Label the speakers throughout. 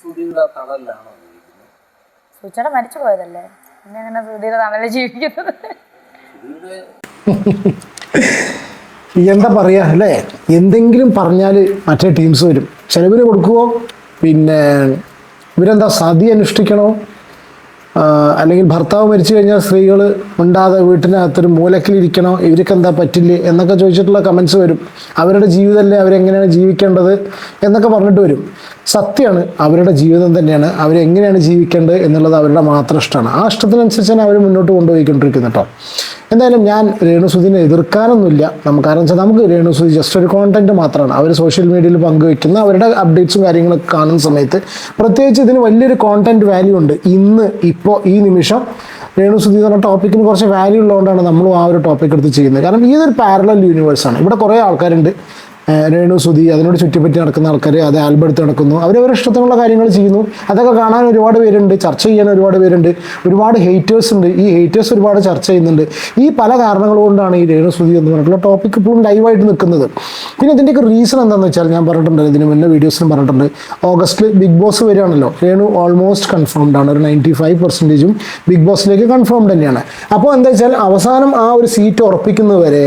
Speaker 1: സുധിയുടെ തണലിലാണോ ജീവിക്കുന്നത്?
Speaker 2: സുചേട്ടൻ മരിച്ചു പോയതല്ലേ? പിന്നെ എങ്ങനെ സുധീര തണൽ ജീവിക്കുന്നത്?
Speaker 1: സുധിയുടെ
Speaker 3: എന്താ പറയുക അല്ലേ? എന്തെങ്കിലും പറഞ്ഞാൽ മറ്റേ ടീംസ് വരും. ചിലവിന് കൊടുക്കുമോ പിന്നെ ഇവരെന്താ സതി അനുഷ്ഠിക്കണോ? അല്ലെങ്കിൽ ഭർത്താവ് മരിച്ചു കഴിഞ്ഞാൽ സ്ത്രീകൾ ഉണ്ടാതെ വീട്ടിനകത്തൊരു മൂലക്കിലിരിക്കണോ? ഇവർക്ക് എന്താ പറ്റില്ലേ? എന്നൊക്കെ ചോദിച്ചിട്ടുള്ള കമൻസ് വരും. അവരുടെ ജീവിതമല്ലേ അവരെങ്ങനെയാണ് ജീവിക്കേണ്ടത് എന്നൊക്കെ പറഞ്ഞിട്ട് വരും. സത്യമാണ് അവരുടെ ജീവിതം തന്നെയാണ്. അവരെങ്ങനെയാണ് ജീവിക്കേണ്ടത് എന്നുള്ളത് അവരുടെ മാത്രം ഇഷ്ടമാണ്. ആ ഇഷ്ടത്തിനനുസരിച്ച് തന്നെ അവർ മുന്നോട്ട് കൊണ്ടുപോയിക്കൊണ്ടിരിക്കുന്നത് കേട്ടോ എന്തായാലും ഞാൻ രേണുസുദിനെ എതിർക്കാനൊന്നുമില്ല. നമുക്ക് കാരണം വെച്ചാൽ നമുക്ക് രേണുസുദി ജസ്റ്റ് ഒരു കോണ്ടന്റ് മാത്രമാണ് അവർ സോഷ്യൽ മീഡിയയിൽ പങ്കുവയ്ക്കുന്ന അവരുടെ അപ്ഡേറ്റ്സും കാര്യങ്ങളൊക്കെ കാണുന്ന സമയത്ത് പ്രത്യേകിച്ച് ഇതിന് വലിയൊരു കോണ്ടന്റ് വാല്യൂ ഉണ്ട്. ഇന്ന് ഇപ്പോൾ ഈ നിമിഷം രേണുസുദി എന്ന് പറഞ്ഞ ടോപ്പിക്കിന് കുറച്ച് വാല്യൂ ഉള്ളതുകൊണ്ടാണ് നമ്മളും ആ ഒരു ടോപ്പിക് എടുത്ത് ചെയ്യുന്നത്. കാരണം ഇതൊരു പാരലൽ യൂണിവേഴ്സാണ് ഇവിടെ കുറേ ആൾക്കാരുണ്ട്. രേണു സുധി അതിനോട് ചുറ്റിപ്പറ്റി നടക്കുന്ന ആൾക്കാർ അത് ആൽബെടുത്ത് നടക്കുന്നു. അവരവരുടെ ഇഷ്ടത്തിനുള്ള കാര്യങ്ങൾ ചെയ്യുന്നു. അതൊക്കെ കാണാൻ ഒരുപാട് പേരുണ്ട്. ചർച്ച ചെയ്യാൻ ഒരുപാട് പേരുണ്ട്. ഒരുപാട് ഹേറ്റേഴ്സ് ഉണ്ട്. ഈ ഹേറ്റേഴ്സ് ഒരുപാട് ചർച്ച ചെയ്യുന്നുണ്ട്. ഈ പല കാരണങ്ങൾ കൊണ്ടാണ് ഈ രേണു സുധി എന്ന് പറഞ്ഞിട്ടുള്ള ടോപ്പിക് ഇപ്പോഴും ലൈവായിട്ട് നിൽക്കുന്നത്. പിന്നെ ഇതിന്റെയൊക്കെ റീസൺ എന്താണെന്ന് വെച്ചാൽ ഞാൻ പറഞ്ഞിട്ടുണ്ട് ഇതിന് മുന്നേ വീഡിയോസിലും പറഞ്ഞിട്ടുണ്ട്. ഓഗസ്റ്റിൽ ബിഗ് ബോസ് വരികയാണല്ലോ. രേണു ഓൾമോസ്റ്റ് കൺഫേംഡ് ആണ്. ഒരു നയന്റി ഫൈവ് പെർസെന്റേജും ബിഗ് ബോസിലേക്ക് കൺഫേംഡ് തന്നെയാണ്. അപ്പോൾ എന്താ വെച്ചാൽ അവസാനം ആ ഒരു സീറ്റ് ഉറപ്പിക്കുന്നവരെ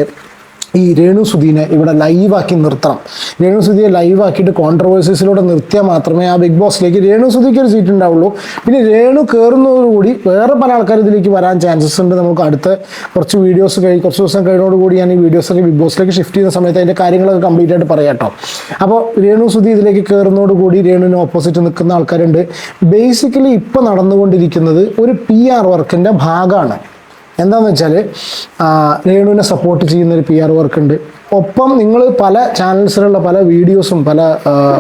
Speaker 3: ഈ രേണു സുധീനെ ഇവിടെ ലൈവാക്കി നിർത്തണം. രേണു സുധിയെ ലൈവാക്കിയിട്ട് കോൺട്രവേഴ്സീസിലൂടെ നിർത്തിയാൽ മാത്രമേ ആ ബിഗ് ബോസിലേക്ക് രേണു സുധിക്ക് ഒരു സീറ്റ് ഉണ്ടാവുള്ളൂ. പിന്നെ രേണു കയറുന്നതോടുകൂടി വേറെ പല ആൾക്കാർ ഇതിലേക്ക് വരാൻ ചാൻസസ് ഉണ്ട്. നമുക്ക് അടുത്ത കുറച്ച് വീഡിയോസ് കഴിഞ്ഞ് കുറച്ച് ദിവസം കഴിഞ്ഞോടുകൂടി ഞാൻ ഈ വീഡിയോസൊക്കെ ബിഗ് ബോസിലേക്ക് ഷിഫ്റ്റ് ചെയ്യുന്ന സമയത്ത് അതിന്റെ കാര്യങ്ങളൊക്കെ കംപ്ലീറ്റ് ആയിട്ട് പറയാട്ടോ അപ്പോൾ രേണു സുധി ഇതിലേക്ക് കയറുന്നതോടുകൂടി രേണുവിന് ഓപ്പോസിറ്റ് നിൽക്കുന്ന ആൾക്കാരുണ്ട്. ബേസിക്കലി ഇപ്പോൾ നടന്നുകൊണ്ടിരിക്കുന്നത് ഒരു പി ആർ വർക്കിന്റെ ഭാഗമാണ് എന്താന്ന് വെച്ചാൽ രേണുവിനെ സപ്പോർട്ട് ചെയ്യുന്ന ഒരു പി ആർ വർക്ക് ഉണ്ട്. ഒപ്പം നിങ്ങൾ പല ചാനൽസിലുള്ള പല വീഡിയോസും പല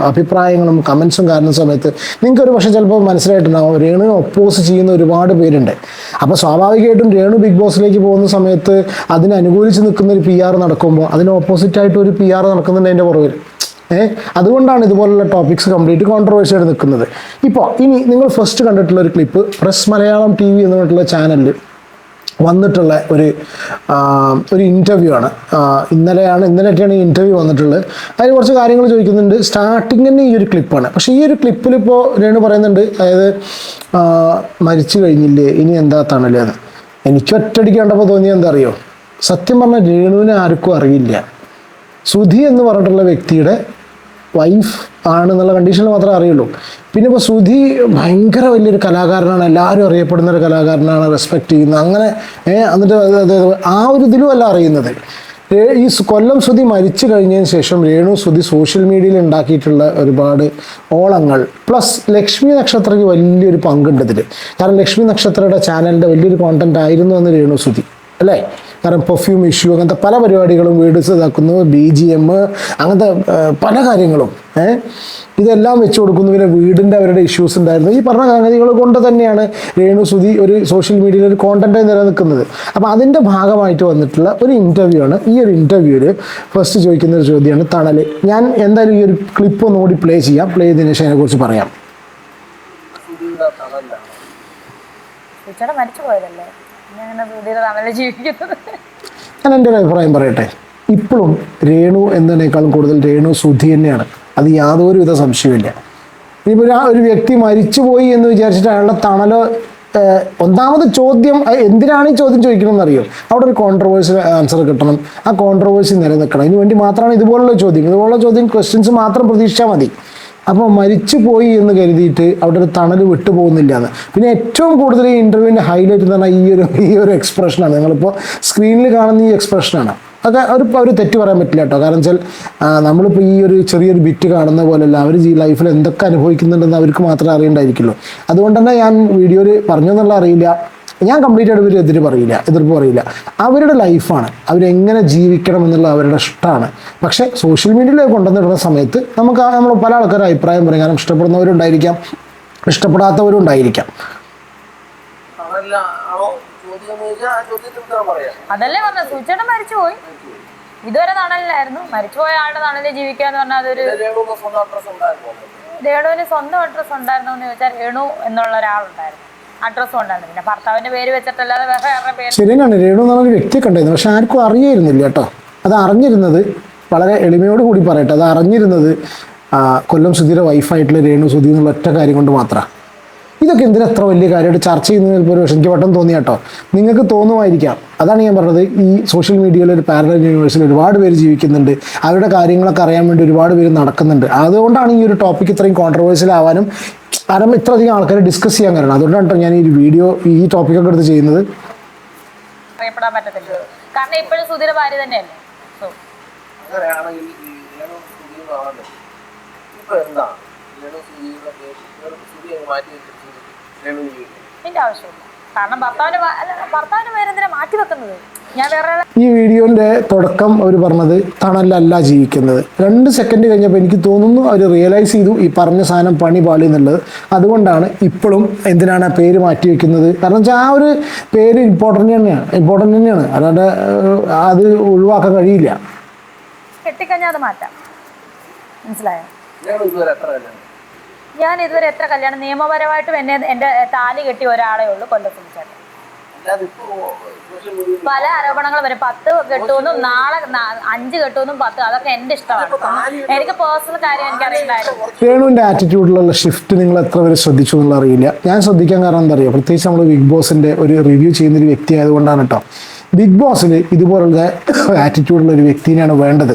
Speaker 3: അഭിപ്രായങ്ങളും കമൻസും കാണുന്ന സമയത്ത് നിങ്ങൾക്ക് ഒരു പക്ഷേ ചിലപ്പോൾ മനസ്സിലായിട്ടുണ്ടാവും രേണുവിനെ ഒപ്പോസ് ചെയ്യുന്ന ഒരുപാട് പേരുണ്ട്. അപ്പോൾ സ്വാഭാവികമായിട്ടും രേണു ബിഗ് ബോസിലേക്ക് പോകുന്ന സമയത്ത് അതിനെ അനുകൂലിച്ച് നിൽക്കുന്ന ഒരു പി ആർ നടക്കുമ്പോൾ അതിന് ഓപ്പോസിറ്റായിട്ട് ഒരു പി ആർ നടക്കുന്നുണ്ട് പുറകിൽ ഏഹ് അതുകൊണ്ടാണ് ഇതുപോലുള്ള ടോപ്പിക്സ് കംപ്ലീറ്റ് കോൺട്രവേഴ്സി ആയിട്ട് നിൽക്കുന്നത്. ഇപ്പോൾ ഇനി നിങ്ങൾ ഫസ്റ്റ് കണ്ടിട്ടുള്ള ഒരു clip press Malayalam T V എന്ന് പറഞ്ഞിട്ടുള്ള ചാനലിൽ വന്നിട്ടുള്ള ഒരു ഒരു ഇന്റർവ്യൂ ആണ്. ഇന്നലെയാണ് ഇന്നലെയൊക്കെയാണ് ഈ ഇന്റർവ്യൂ വന്നിട്ടുള്ളത്. അതിൽ കുറച്ച് കാര്യങ്ങൾ ചോദിക്കുന്നുണ്ട്. സ്റ്റാർട്ടിങ് തന്നെ ഈ ഒരു ക്ലിപ്പാണ് പക്ഷേ ഈ ഒരു ക്ലിപ്പിൽ ഇപ്പോൾ രേണു പറയുന്നുണ്ട് അതായത് മരിച്ചു കഴിഞ്ഞില്ലേ ഇനി എന്താ തണലേ അത് എനിക്ക് ഒറ്റയടിക്ക് കണ്ടപ്പോൾ തോന്നിയത് എന്താ അറിയോ സത്യം പറഞ്ഞാൽ രേണുവിനെ ആർക്കും അറിയില്ല. സുധി എന്ന് പറഞ്ഞിട്ടുള്ള വ്യക്തിയുടെ വൈഫ് ആണെന്നുള്ള കണ്ടീഷനിൽ മാത്രമേ അറിയുള്ളൂ. പിന്നെ ഇപ്പോൾ ശ്രുതി ഭയങ്കര വലിയൊരു കലാകാരനാണ് എല്ലാവരും അറിയപ്പെടുന്ന ഒരു കലാകാരനാണ് റെസ്പെക്ട് ചെയ്യുന്നത് അങ്ങനെ എന്നിട്ട് ആ ഒരു ഇതിലും അല്ല അറിയുന്നത് ഈ കൊല്ലം ശ്രുതി മരിച്ചു കഴിഞ്ഞതിന് ശേഷം രേണു ശ്രുതി സോഷ്യൽ മീഡിയയിൽ ഉണ്ടാക്കിയിട്ടുള്ള ഒരുപാട് ഓളങ്ങൾ പ്ലസ് ലക്ഷ്മി നക്ഷത്രയ്ക്ക് വലിയൊരു പങ്കുണ്ട് ഇതിൽ കാരണം ലക്ഷ്മി നക്ഷത്രയുടെ ചാനലിന്റെ വലിയൊരു കോണ്ടന്റ് ആയിരുന്നു എന്ന് രേണു സുധി അല്ലേ? കാരണം പെർഫ്യൂം ഇഷ്യൂ അങ്ങനത്തെ പല പരിപാടികളും വീഡിയോസ് ഇതാക്കുന്നു ബി ജി എം അങ്ങനത്തെ പല കാര്യങ്ങളും ഏഹ് ഇതെല്ലാം വെച്ച് കൊടുക്കുന്നു. പിന്നെ വീടിന്റെ അവരുടെ ഇഷ്യൂസ് ഉണ്ടായിരുന്നു. ഈ പറഞ്ഞ സംഗതികൾ കൊണ്ട് തന്നെയാണ് രേണു സുധി ഒരു സോഷ്യൽ മീഡിയയിൽ ഒരു കോണ്ടന്റായി നിലനിൽക്കുന്നത്. അപ്പോൾ അതിന്റെ ഭാഗമായിട്ട് വന്നിട്ടുള്ള ഒരു ഇന്റർവ്യൂ ആണ്. ഈ ഒരു ഇന്റർവ്യൂവിൽ ഫസ്റ്റ് ചോദിക്കുന്ന ഒരു ചോദ്യമാണ് തണൽ ഞാൻ എന്തായാലും ഈ ഒരു ക്ലിപ്പ് ഒന്നുകൂടി പ്ലേ ചെയ്യാം. പ്ലേ ചെയ്തതിന് ശേഷം അതിനെക്കുറിച്ച് പറയാം.
Speaker 2: മരിച്ചു പോയതല്ലേ?
Speaker 3: ഞാൻ എന്റെ ഒരു അഭിപ്രായം പറയട്ടെ. ഇപ്പോഴും രേണു എന്നതിനേക്കാളും കൂടുതൽ രേണു സുധി തന്നെയാണ്. അത് യാതൊരുവിധ സംശയമില്ല ഇനിയിപ്പോൾ ആ- ഒരു വ്യക്തി മരിച്ചുപോയി എന്ന് വിചാരിച്ചിട്ട് അയാളുടെ തണലോ ഒന്നാമത് ചോദ്യം എന്തിനാണ് ഈ ചോദ്യം ചോദിക്കണമെന്ന് അറിയോ അവിടെ ഒരു കോൺട്രവേഴ്സി ആൻസർ കിട്ടണം. ആ കോൺട്രവേഴ്സി നിലനിൽക്കണം. ഇതിനു വേണ്ടി മാത്രമാണ് ഇതുപോലുള്ള ചോദ്യം ഇതുപോലുള്ള ചോദ്യം ക്വസ്റ്റ്യൻസ് മാത്രം പ്രതീക്ഷിച്ചാൽ മതി. അപ്പോൾ മരിച്ചു പോയി എന്ന് കരുതിയിട്ട് അവിടെ ഒരു തണൽ വിട്ടുപോകുന്നില്ല എന്ന് പിന്നെ ഏറ്റവും കൂടുതൽ ഈ ഇന്റർവ്യൂവിന്റെ ഹൈലൈറ്റ് എന്ന് പറഞ്ഞാൽ ഈ ഒരു ഈ ഒരു എക്സ്പ്രഷനാണ് നിങ്ങളിപ്പോൾ സ്ക്രീനിൽ കാണുന്ന ഈ എക്സ്പ്രഷനാണ് അത് ഒരു അവർ തെറ്റ് പറയാൻ പറ്റില്ല കേട്ടോ. കാരണം വെച്ചാൽ നമ്മളിപ്പോൾ ഈ ഒരു ചെറിയൊരു ബിറ്റ് കാണുന്ന പോലെയല്ല. അവർ ഈ ലൈഫിൽ എന്തൊക്കെ അനുഭവിക്കുന്നുണ്ടെന്ന് അവർക്ക് മാത്രമേ അറിയണ്ടായിരിക്കുള്ളൂ. അതുകൊണ്ട് തന്നെ ഞാൻ വീഡിയോയിൽ പറഞ്ഞു എന്നുള്ള അറിയില്ല. ഞാൻ കംപ്ലീറ്റ് ആയിട്ട് ഇവർ എതിര് പറയില്ല എതിർപ്പ് പറയില്ല. അവരുടെ ലൈഫാണ് അവരെങ്ങനെ ജീവിക്കണം എന്നുള്ള അവരുടെ ഇഷ്ടമാണ്. പക്ഷേ സോഷ്യൽ മീഡിയയിലേക്ക് കൊണ്ടുവന്നിടുന്ന സമയത്ത് നമുക്ക് നമ്മൾ പല ആൾക്കാരും അഭിപ്രായം പറയും. കാരണം ഇഷ്ടപ്പെടുന്നവരുണ്ടായിരിക്കാം
Speaker 1: ഇഷ്ടപ്പെടാത്തവരുണ്ടായിരിക്കാം.
Speaker 2: അതല്ലേ പറഞ്ഞ സുചേട്ടൻ മരിച്ചു പോയി. ഇതുവരെ തണലിലായിരുന്നു. മരിച്ചുപോയ ആളുടെ തണലിൽ ജീവിക്കുക എന്ന് പറഞ്ഞാൽ അതൊരു
Speaker 1: രേണുവിന് സ്വന്തം അഡ്രസ് ഉണ്ടായിരുന്നോ
Speaker 2: എന്ന് ചോദിച്ചാൽ രേണു എന്നുള്ള ഒരാളുണ്ടായിരുന്നു. അഡ്രസ്സും ഭർത്താവിന്റെ പേര് പേര്?
Speaker 3: ശരി തന്നെയാണ് രേണു എന്ന് പറഞ്ഞൊരു വ്യക്തി ഉണ്ടായിരുന്നു. പക്ഷെ ആർക്കും അറിയായിരുന്നില്ല കേട്ടോ. അത് അറിഞ്ഞിരുന്നത് വളരെ എളിമയോട് കൂടി പറയട്ടെ. അത് അറിഞ്ഞിരുന്നത് കൊല്ലം സുധീരെ വൈഫായിട്ടുള്ള രേണു സുധീർ എന്നുള്ള ഒറ്റ കാര്യം കൊണ്ട് മാത്രമാണ് ഇതൊക്കെ എന്തിനാ എത്ര വലിയ കാര്യമായിട്ട് ചർച്ച ചെയ്യുന്നതിൽ പോലും ഒരു പക്ഷേ എനിക്ക് പെട്ടെന്ന് തോന്നി കേട്ടോ. നിങ്ങൾക്ക് തോന്നുമായിരിക്കാം. അതാണ് ഞാൻ പറഞ്ഞത്. ഈ സോഷ്യൽ മീഡിയയിൽ ഒരു പാരലൽ യൂണിവേഴ്സിൽ ഒരുപാട് പേര് ജീവിക്കുന്നുണ്ട്. അവരുടെ കാര്യങ്ങളൊക്കെ അറിയാൻ വേണ്ടി ഒരുപാട് പേര് നടക്കുന്നുണ്ട്. അതുകൊണ്ടാണ് ഈ ഒരു ടോപ്പിക് ഇത്രയും കോൺട്രവേഴ്സ്യൽ ആവാനും കാരണം ഇത്രയധികം ആൾക്കാരെ ഡിസ്കസ് ചെയ്യാൻ കാരണം. അതുകൊണ്ടാണ് കേട്ടോ ഞാൻ ഈ ഒരു വീഡിയോ ഈ ടോപ്പിക്കൊക്കെ എടുത്ത് ചെയ്യുന്നത്.
Speaker 2: അറിയപ്പെടാൻ പറ്റത്തില്ല. കാരണം ഇപ്പോഴും സുധീര ഭാര്യ തന്നെയല്ലേ?
Speaker 1: ഇപ്പൊ എന്താ? മാറ്റി
Speaker 2: ഇതിന്റെ ആവശ്യമില്ല. കാരണം പേരെന്തിനാ മാറ്റി വെക്കുന്നത്? ഞാൻ വേറെ
Speaker 3: ഈ വീഡിയോന്റെ തുടക്കം അവർ പറഞ്ഞത് തണലല്ല ജീവിക്കുന്നത്. രണ്ട് സെക്കൻഡ് കഴിഞ്ഞപ്പോൾ എനിക്ക് തോന്നുന്നു അവർ റിയലൈസ് ചെയ്തു ഈ പറഞ്ഞ സാധനം പണി പാളി എന്നുള്ളത്. അതുകൊണ്ടാണ് ഇപ്പോഴും എന്തിനാണ് ആ പേര് മാറ്റി വെക്കുന്നത്? കാരണം വെച്ചാൽ ആ ഒരു പേര് ഇമ്പോർട്ടന്റ് തന്നെയാണ്. ഇമ്പോർട്ടന്റ് തന്നെയാണ്. അല്ലാണ്ട് അത് ഒഴിവാക്കാൻ കഴിയില്ല.
Speaker 2: കെട്ടിക്കഴിഞ്ഞാൽ അത് മാറ്റാം. മനസ്സിലായോ
Speaker 1: രേണു ഇതുവരെ എത്ര കല്യാണം
Speaker 2: ഞാൻ ഇതുവരെ എത്ര കല്യാണം നിയമപരമായിട്ടും എന്നെ എന്റെ താലി കെട്ടി ഒരാളെ ഉള്ളൂ കൊല്ലത്തിൽ ചേട്ടൻ. പല ആരോപണങ്ങൾ വരും. പത്ത് കെട്ടുമെന്നും നാളെ അഞ്ച് കെട്ടുമെന്നും പത്ത്. അതൊക്കെ എന്റെ ഇഷ്ടമാണ്. എനിക്ക് പേഴ്സണൽ കാര്യം എനിക്ക്
Speaker 3: അറിയില്ലായിരുന്നു വേണുവിന്റെ ആറ്റിറ്റ്യൂഡിലുള്ള ഷിഫ്റ്റ് നിങ്ങൾ എത്ര പേര് ശ്രദ്ധിച്ചു എന്നുള്ള അറിയില്ല. ഞാൻ ശ്രദ്ധിക്കാൻ കാരണം എന്താ അറിയാം? പ്രത്യേകിച്ച് നമ്മൾ ബിഗ് ബോസിന്റെ ഒരു റിവ്യൂ ചെയ്യുന്ന ഒരു വ്യക്തി ആയതുകൊണ്ടാണ് കേട്ടോ. ബിഗ് ബോസിൽ ഇതുപോലുള്ള ആറ്റിറ്റ്യൂഡുള്ള ഒരു വ്യക്തിനെയാണ് വേണ്ടത്.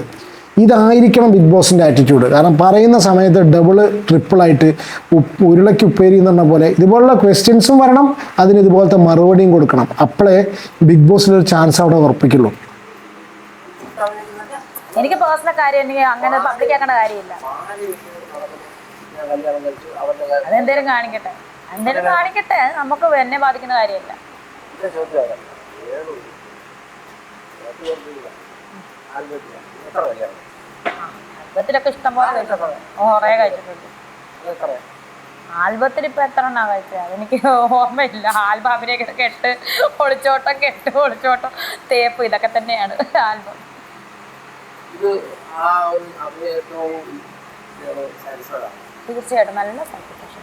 Speaker 3: ഇതായിരിക്കണം ബിഗ് ബോസിന്റെ ആറ്റിറ്റ്യൂഡ് കാരണം പറയുന്ന സമയത്ത് ഡബിൾ ട്രിപ്പിളായിട്ട് ഉപ്പ് ഉരുളയ്ക്ക് ഉപ്പേരി എന്ന് പറഞ്ഞ പോലെ ഇതുപോലുള്ള ക്വസ്റ്റ്യൻസും വരണം. അതിന് ഇതുപോലത്തെ മറുപടിയും കൊടുക്കണം. അപ്പോഴേ ബിഗ് ബോസിലൊരു ചാൻസ് അവിടെ ഉറപ്പിക്കുള്ളൂ.
Speaker 2: എനിക്ക് പേഴ്സണൽ കാര്യം എനിക്ക് അങ്ങനെ പബ്ലിക് ആക്കേണ്ട കാര്യമില്ല.
Speaker 1: ഞാൻ കല്യാണം കഴിച്ചു അവന്റെ കാര്യം
Speaker 2: അതെന്തേലും കാണിക്കട്ടെ. എന്തേലും കാണിക്കട്ടെ. നമുക്ക് എന്നെ ബാധിക്കുന്ന കാര്യമില്ല.
Speaker 1: ചോദിച്ചു എത്ര കല്യാണം
Speaker 2: ആൽബത്തിലൊക്കെ ഇഷ്ടംപോലെ കഴിച്ചിട്ടുണ്ട്. കുറേ കഴിച്ചിട്ടുണ്ട്. ആൽബത്തിൽ ഇപ്പൊ എത്ര എണ്ണാ കഴിച്ചത് അതെനിക്ക് ഓർമ്മയില്ല. ആൽബം അഭിനയൊക്കെ കെട്ട് ഒളിച്ചോട്ടം കെട്ട് ഒളിച്ചോട്ടം തേപ്പ് ഇതൊക്കെ തന്നെയാണ് ആൽബം. തീർച്ചയായിട്ടും നല്ല സാറ്റിസ്ഫാക്ഷൻ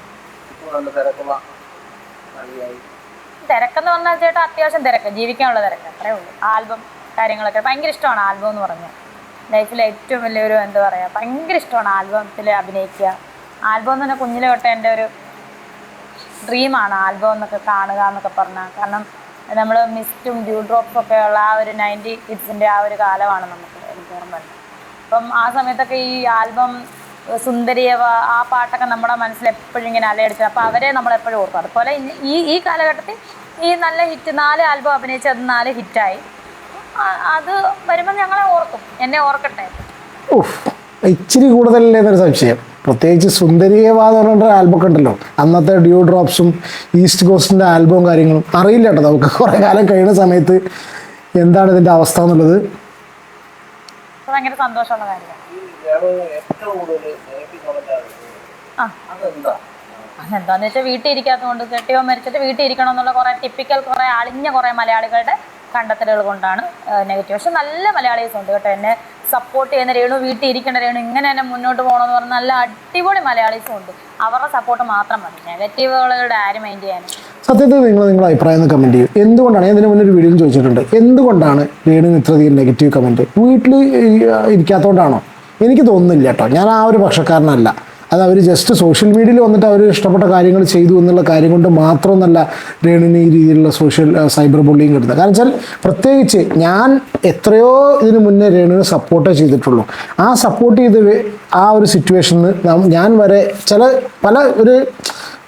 Speaker 2: തിരക്കെന്ന് പറഞ്ഞാൽ ചേട്ടാ അത്യാവശ്യം തിരക്ക്. ജീവിക്കാനുള്ള തിരക്ക്. അത്രേ ഉള്ളൂ. ആൽബം കാര്യങ്ങളൊക്കെ ഭയങ്കര ഇഷ്ടമാണ് ആൽബം എന്ന് പറഞ്ഞാൽ. ലൈഫിലെ ഏറ്റവും വലിയൊരു എന്താ പറയുക ഭയങ്കര ഇഷ്ടമാണ് ആൽബത്തിൽ അഭിനയിക്കുക. ആൽബം എന്ന് പറഞ്ഞാൽ കുഞ്ഞിലെ തൊട്ട് എന്റെ ഒരു ഡ്രീമാണ് ആൽബം എന്നൊക്കെ കാണുക എന്നൊക്കെ പറഞ്ഞാൽ. കാരണം നമ്മൾ മിസ്റ്റും ഡ്യൂ ഡ്രോപ്പും ഒക്കെ ഉള്ള ആ ഒരു നയന്റി കിഡ്സിന്റെ ആ ഒരു കാലമാണ് നമുക്ക് എനിക്ക് ഓർമ്മയുണ്ട് അപ്പം ആ സമയത്തൊക്കെ ഈ ആൽബം സുന്ദരിയവ ആ പാട്ടൊക്കെ നമ്മുടെ മനസ്സിൽ എപ്പോഴും ഇങ്ങനെ അലയടിച്ചത് അപ്പോൾ അവരെ നമ്മൾ എപ്പോഴും ഓർക്കും. അതുപോലെ ഈ ഈ കാലഘട്ടത്തിൽ ഈ നല്ല ഹിറ്റ് നാല് ആൽബം അഭിനയിച്ച് അത് നാല് ഹിറ്റായി. അത് വരുമ്പോൾ ഞങ്ങളെ ഓർക്കും. എന്നെ ഓർക്കട്ടെ.
Speaker 3: ഇച്ചിരി കൂടുതലല്ലേ എന്നൊരു സംശയം. പ്രത്യേകിച്ച് സുന്ദരിയേവാ എന്ന് പറഞ്ഞിട്ട് ആൽബമൊക്കെ ഉണ്ടല്ലോ. അന്നത്തെ ഡ്യൂ ഡ്രോപ്സും ഈസ്റ്റ് കോസ്റ്റിന്റെ ആൽബവും കാര്യങ്ങളും. അറിയില്ല കേട്ടോ നമുക്ക് കുറേ കാലം കഴിയുന്ന സമയത്ത് എന്താണ് ഇതിന്റെ അവസ്ഥ എന്നുള്ളത്.
Speaker 2: ഭയങ്കര സന്തോഷമുള്ള കാര്യമാണ് അതെന്താന്ന് വെച്ചാൽ വീട്ടിൽ ഇരിക്കാത്തതുകൊണ്ട് കെട്ടിയോ മരിച്ചിട്ട് വീട്ടിൽ ഇരിക്കണം എന്നുള്ള കുറേ ടിപ്പിക്കൽ കുറെ അളിഞ്ഞ കുറെ മലയാളികളുടെ കണ്ടെത്തലുകൾ കൊണ്ടാണ് നെഗറ്റീവ്. പക്ഷെ നല്ല മലയാളീസ് ഉണ്ട് കേട്ടോ എന്നെ സപ്പോർട്ട് ചെയ്യുന്ന രേണു വീട്ടിൽ ഇരിക്കേണ്ട രേണു ഇങ്ങനെ തന്നെ മുന്നോട്ട് പോകണമെന്ന് പറഞ്ഞാൽ നല്ല അടിപൊളി മലയാളീസും ഉണ്ട്. അവരുടെ സപ്പോർട്ട് മാത്രം മതി. നെഗറ്റീവുകളുടെ ആരും മൈൻഡ് ചെയ്യാൻ
Speaker 3: സത്യത്തിൽ നിങ്ങൾ നിങ്ങളുടെ അഭിപ്രായം ഒന്ന് കമന്റ് ചെയ്യും. എന്തുകൊണ്ടാണ്? ഞാൻ ഇതിന് മുന്നേ ഒരു വീഡിയോ ചോദിച്ചിട്ടുണ്ട്. എന്തുകൊണ്ടാണ് രേണുവിന് ഇത്രയധികം നെഗറ്റീവ് കമന്റ് വീട്ടിൽ ഇരിക്കാത്തതുകൊണ്ടാണോ എനിക്ക് തോന്നുന്നില്ല കേട്ടോ. ഞാൻ ആ ഒരു പക്ഷക്കാരനല്ല. അത് അവർ ജസ്റ്റ് സോഷ്യൽ മീഡിയയിൽ വന്നിട്ട് അവർ ഇഷ്ടപ്പെട്ട കാര്യങ്ങൾ ചെയ്തു എന്നുള്ള കാര്യം കൊണ്ട് മാത്രമൊന്നല്ല രേണുവിന് ഈ രീതിയിലുള്ള സോഷ്യൽ സൈബർ ബുള്ളിങ് കിട്ടുന്നത്. കാരണം വെച്ചാൽ പ്രത്യേകിച്ച് ഞാൻ എത്രയോ ഇതിനു മുന്നേ രേണുവിനെ സപ്പോർട്ടേ ചെയ്തിട്ടുള്ളൂ. ആ സപ്പോർട്ട് ചെയ്ത് ആ ഒരു സിറ്റുവേഷനിൽ ഞാൻ വരെ ചില പല ഒരു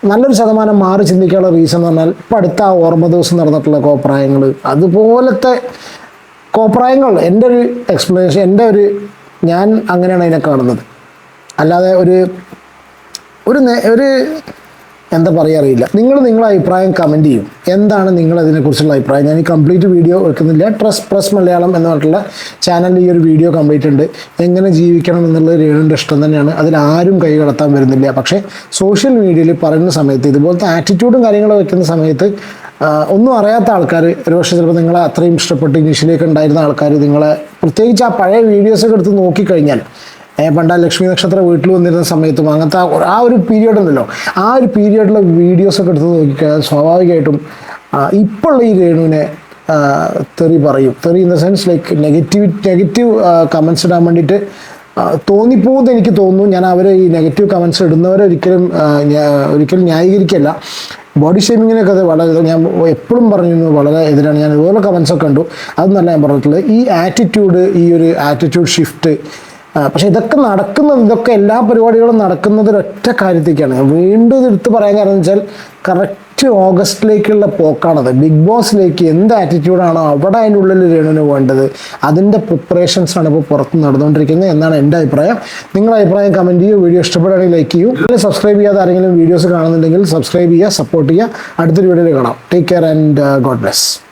Speaker 3: നല്ലൊരു ശതമാനം മാറി ചിന്തിക്കാനുള്ള റീസൺ എന്ന് പറഞ്ഞാൽ ഇപ്പം അടുത്ത ആ ഓർമ്മ ദിവസം നടന്നിട്ടുള്ള കോപ്രായങ്ങൾ അതുപോലത്തെ കോപ്രായങ്ങൾ എന്റെ ഒരു എക്സ്പ്ലനേഷൻ എന്റെ ഒരു ഞാൻ അങ്ങനെയാണ് അതിനെ കാണുന്നത്. അല്ലാതെ ഒരു ഒരു ഒരു എന്താ പറയുക അറിയില്ല. നിങ്ങൾ നിങ്ങളുടെ അഭിപ്രായം കമന്റ് ചെയ്യും. എന്താണ് നിങ്ങൾ അതിനെക്കുറിച്ചുള്ള അഭിപ്രായം? ഞാൻ ഈ കംപ്ലീറ്റ് വീഡിയോ വെക്കുന്നില്ല. ട്രസ് പ്രസ് മലയാളം എന്ന് പറഞ്ഞിട്ടുള്ള ചാനലിൽ ഈ ഒരു വീഡിയോ കംപ്ലീറ്റ് ഉണ്ട്. എങ്ങനെ ജീവിക്കണം എന്നുള്ളത് രേണുവിന്റെ ഇഷ്ടം തന്നെയാണ്. അതിൽ ആരും കൈ കടത്താൻ വരുന്നില്ല. പക്ഷേ സോഷ്യൽ മീഡിയയിൽ പറയുന്ന സമയത്ത് ഇതുപോലത്തെ ആറ്റിറ്റ്യൂഡും കാര്യങ്ങളും വയ്ക്കുന്ന സമയത്ത് ഒന്നും അറിയാത്ത ആൾക്കാർ ഒരുപക്ഷെ ചിലപ്പോൾ നിങ്ങളെ അത്രയും ഇഷ്ടപ്പെട്ട് ഇംഗ്ലീഷിലേക്ക് ഉണ്ടായിരുന്ന ആൾക്കാർ നിങ്ങളെ പ്രത്യേകിച്ച് ആ പഴയ വീഡിയോസൊക്കെ എടുത്ത് നോക്കിക്കഴിഞ്ഞാൽ പണ്ട് ആ ലക്ഷ്മി നക്ഷത്ര വീട്ടിൽ വന്നിരുന്ന സമയത്തും അങ്ങനത്തെ ആ ഒരു- പീരീഡ് ഉണ്ടല്ലോ. ആ ഒരു പീരിയഡിലെ വീഡിയോസൊക്കെ എടുത്ത് നോക്കിക്കഴിഞ്ഞാൽ സ്വാഭാവികമായിട്ടും ഇപ്പോഴുള്ള ഈ രേണുവിനെ തെറി പറയും. തെറി in the sense like negative negative comments ഇടാൻ വേണ്ടിയിട്ട് തോന്നിപ്പോകുമെന്ന് എനിക്ക് തോന്നുന്നു. ഞാൻ അവരെ ഈ നെഗറ്റീവ് കമൻസ് ഇടുന്നവരെ ഒരിക്കലും ഒരിക്കലും ന്യായീകരിക്കല്ല. ബോഡി ഷേമിങ്ങിനൊക്കെ അത് വളരെ ഞാൻ എപ്പോഴും പറഞ്ഞിരുന്നു വളരെ എതിരാണ്. ഞാൻ ഇതുപോലെ കമൻസൊക്കെ കണ്ടു. അതൊന്നല്ല ഞാൻ പറഞ്ഞിട്ടുള്ളത്. ഈ ആറ്റിറ്റ്യൂഡ് ഈ ഒരു ആറ്റിറ്റ്യൂഡ് ഷിഫ്റ്റ് പക്ഷെ ഇതൊക്കെ നടക്കുന്നത് ഇതൊക്കെ എല്ലാ പരിപാടികളും നടക്കുന്നത് ഒറ്റ കാര്യത്തേക്കാണ്. വീണ്ടും ഇത് എടുത്ത് പറയാൻ കാരണം വെച്ചാൽ കറക്റ്റ് ഓഗസ്റ്റിലേക്കുള്ള പോക്കാണത്. ബിഗ് ബോസിലേക്ക് എന്ത് ആറ്റിറ്റ്യൂഡാണോ അവിടെ അതിന്റെ ഉള്ളിൽ രേണുവിന് വേണ്ടത്. അതിന്റെ പ്രിപ്പറേഷൻസാണ് ഇപ്പോൾ പുറത്ത് നടന്നുകൊണ്ടിരിക്കുന്നത് എന്നാണ് എന്റെ അഭിപ്രായം. നിങ്ങളുടെ അഭിപ്രായം കമന്റ് ചെയ്യൂ. വീഡിയോ ഇഷ്ടപ്പെടുകയാണെങ്കിൽ ലൈക്ക് ചെയ്യൂ. അല്ലെങ്കിൽ സബ്സ്ക്രൈബ് ചെയ്യാതെ ആരെങ്കിലും വീഡിയോസ് കാണുന്നുണ്ടെങ്കിൽ സബ്സ്ക്രൈബ് ചെയ്യുക സപ്പോർട്ട് ചെയ്യുക. അടുത്തൊരു വീഡിയോയിൽ കാണാം. Take care and God bless